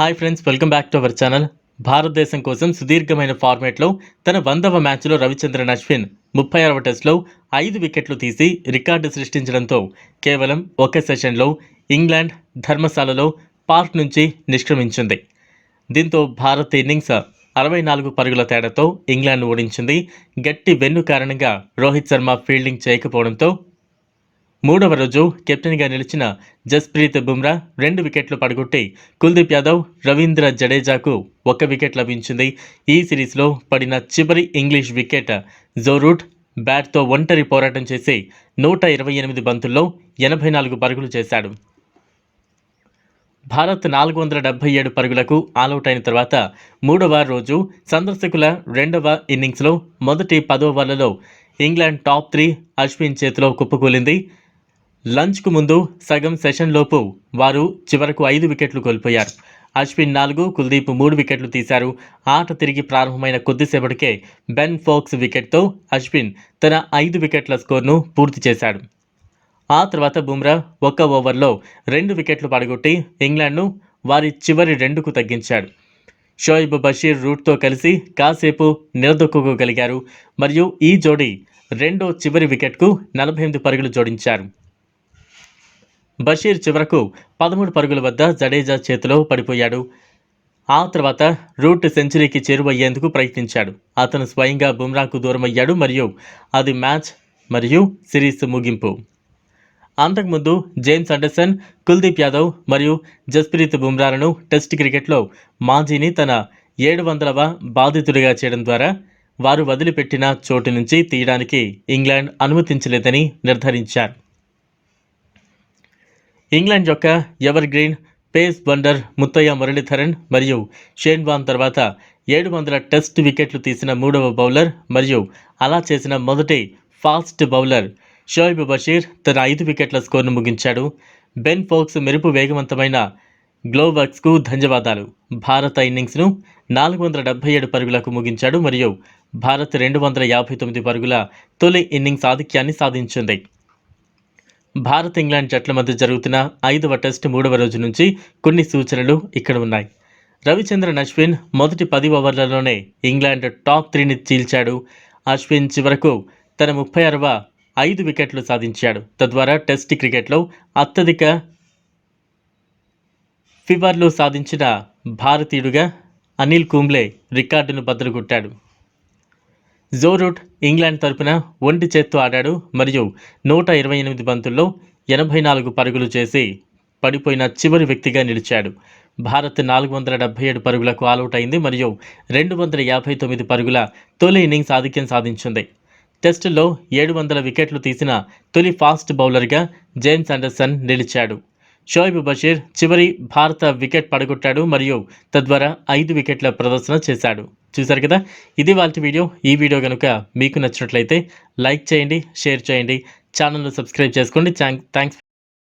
Hi friends welcome back to our channel భారతదేశం కోసం సుదీర్ఘమైన ఫార్మేట్లో తన వందవ మ్యాచ్లో రవిచంద్రన్ అశ్విన్ ముప్పై ఆరవ టెస్ట్లో ఐదు వికెట్లు తీసి రికార్డు సృష్టించడంతో కేవలం ఒక సెషన్లో ఇంగ్లాండ్ ధర్మశాలలో పార్క్ నుంచి నిష్క్రమించింది. దీంతో భారత్ ఇన్నింగ్స్ అరవై నాలుగు పరుగుల తేడాతో ఇంగ్లాండ్ ఓడించింది. గట్టి వెన్ను కారణంగా రోహిత్ శర్మ ఫీల్డింగ్ చేయకపోవడంతో మూడవ రోజు కెప్టెన్గా నిలిచిన జస్ప్రీత్ బుమ్రా రెండు వికెట్లు పడగొట్టి కుల్దీప్ యాదవ్ రవీంద్ర జడేజాకు ఒక వికెట్ లభించింది. ఈ సిరీస్లో పడిన చివరి ఇంగ్లీష్ వికెట్ జోరూట్ బ్యాట్తో ఒంటరి పోరాటం చేసి నూట ఇరవై ఎనిమిది బంతుల్లో ఎనభై నాలుగు పరుగులు చేశాడు. భారత్ నాలుగు వందల డెబ్బై ఏడు పరుగులకు ఆలౌట్ అయిన తర్వాత మూడవ రోజు సందర్శకుల రెండవ ఇన్నింగ్స్లో మొదటి పదో ఓవర్లలో ఇంగ్లాండ్ టాప్ త్రీ అశ్విన్ చేతిలో కుప్పకూలింది. లంచ్కు ముందు సగం సెషన్లోపు వారు చివరకు ఐదు వికెట్లు కోల్పోయారు. అశ్విన్ నాలుగు కుల్దీప్ మూడు వికెట్లు తీశారు. ఆట తిరిగి ప్రారంభమైన కొద్దిసేపటికే బెన్ ఫోక్స్ వికెట్తో అశ్విన్ తన ఐదు వికెట్ల స్కోర్ను పూర్తి చేశాడు. ఆ తర్వాత బుమ్రా ఒక్క ఓవర్లో రెండు వికెట్లు పడగొట్టి ఇంగ్లాండ్ను వారి చివరి రెండుకు తగ్గించాడు. షోయబ్ బషీర్ రూట్తో కలిసి కాసేపు నిలదొక్కుకోగలిగారు. మరియు ఈ జోడీ రెండో చివరి వికెట్కు నలభై ఎనిమిది పరుగులు జోడించారు. బషీర్ చివరకు పదమూడు పరుగుల వద్ద జడేజా చేతిలో పడిపోయాడు. ఆ తర్వాత రూట్ సెంచరీకి చేరువయ్యేందుకు ప్రయత్నించాడు. అతను స్వయంగా బుమ్రాకు దూరమయ్యాడు మరియు అది మ్యాచ్ మరియు సిరీస్ ముగింపు. అంతకుముందు జేమ్స్ అండర్సన్ కుల్దీప్ యాదవ్ మరియు జస్ప్రీత్ బుమ్రాలను టెస్ట్ క్రికెట్లో మాజీని తన ఏడు వందలవ బాధితుడిగా చేయడం ద్వారా వారు వదిలిపెట్టిన చోటు నుంచి తీయడానికి ఇంగ్లాండ్ అనుమతించలేదని నిర్ధారించారు. ఇంగ్లాండ్ యొక్క ఎవర్ గ్రీన్ పేస్ బండర్ ముత్తయ్య మురళీధరన్ మరియు షేన్ వాన్ తర్వాత ఏడు వందల టెస్ట్ వికెట్లు తీసిన మూడవ బౌలర్ మరియు అలా చేసిన మొదటి ఫాస్ట్ బౌలర్ షోయిబ్ బషీర్ తన ఐదు వికెట్ల స్కోర్ను ముగించాడు. బెన్ ఫోక్స్ మెరుపు వేగవంతమైన గ్లోవర్క్స్కు ధన్యవాదాలు. భారత ఇన్నింగ్స్ను నాలుగు వందల డెబ్బై ఏడు పరుగులకు ముగించాడు మరియు భారత్ రెండు వందల యాభై తొమ్మిది పరుగుల తొలి ఇన్నింగ్స్ ఆధిక్యాన్ని సాధించింది. భారత్ ఇంగ్లాండ్ జట్ల మధ్య జరుగుతున్న ఐదవ టెస్ట్ మూడవ రోజు నుంచి కొన్ని సూచనలు ఇక్కడ ఉన్నాయి. రవిచంద్రన్ అశ్విన్ మొదటి పది ఓవర్లలోనే ఇంగ్లాండ్ టాప్ త్రీని చీల్చాడు. అశ్విన్ చివరకు తన ముప్పై ఆరవ ఐదు వికెట్లు సాధించాడు. తద్వారా టెస్ట్ క్రికెట్లో అత్యధిక ఫివర్లు సాధించిన భారతీయుడుగా అనిల్ కుంబ్లే రికార్డును బద్దలుగొట్టాడు జో జోరూట్ ఇంగ్లాండ్ తరపున ఒంటి చేత్తో ఆడాడు మరియు నూట ఇరవై ఎనిమిది బంతుల్లో ఎనభై నాలుగు పరుగులు చేసి పడిపోయిన చివరి వ్యక్తిగా నిలిచాడు. భారత్ నాలుగు వందల డెబ్బై ఏడు పరుగులకు ఆలౌట్ అయింది మరియు రెండు వందల యాభై తొమ్మిది పరుగుల తొలి ఇన్నింగ్స్ ఆధిక్యం సాధించింది. టెస్టుల్లో ఏడు వందల వికెట్లు తీసిన తొలి ఫాస్ట్ బౌలర్గా జేమ్స్ అండర్సన్ నిలిచాడు. షోయిబ్ బషీర్ చివరి భారత వికెట్ పడగొట్టాడు మరియు తద్వారా ఐదు వికెట్ల ప్రదర్శన చేశాడు. చూశారు కదా? ఇది వాళ్ళ వీడియో. ఈ వీడియో కనుక మీకు నచ్చినట్లయితే లైక్ చేయండి షేర్ చేయండి ఛానల్ను సబ్స్క్రైబ్ చేసుకోండి. Thanks for